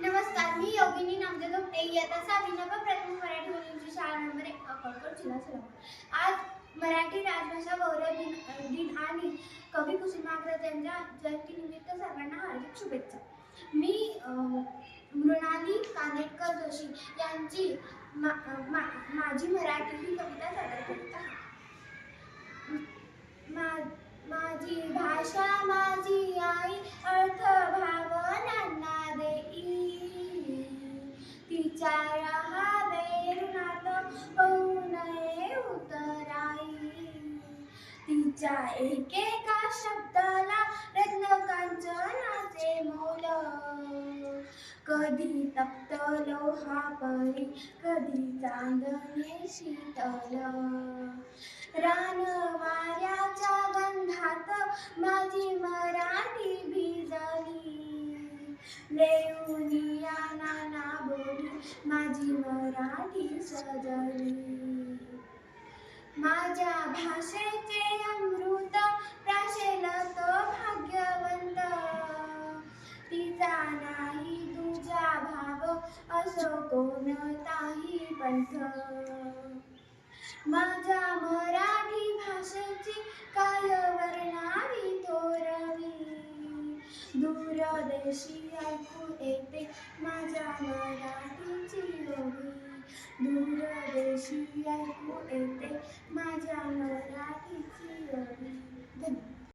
नमस्कार मी योगिनी नामदेव दोपटे इयत्ता सहावी नवप्रथम मराठी मुलींची शाळा नंबर एक अक्कलकोट जिल्हा सोलापूर. आज मराठी राजभाषा गौरव दिन दिन आणि कवी कुसुमाग्रज यांच्या जयंतीनिमित्त सर्वांना हार्दिक शुभेच्छा. मी मृणाली कानेटकर जोशी यांची मा, मा, माझी मराठी ही कविता सादर करीत आहे. तिच्या रहावे ऋणात होऊ नये उतराई तिच्या एकेका शब्दाला रत्नकांचनाचे मोल कधी तप्त लोहा परी कधी चांदणे शीतल रान वाऱ्याच्या गंधात माझी मराठी भिजली लेऊनी नाना बोली माझी मराठी सजली माझ्या भाषेचे अमृत प्राशेल तो भाग्यवंत. तिचा नाही तुझा भाव असो कोणताही पंथ. माझ्या मराठी भाषेची का দূরদেশিয়াকু এতে মাজামারাটি চিরহি দূরদেশিয়াকু এতে মাজামারাটি চিরহি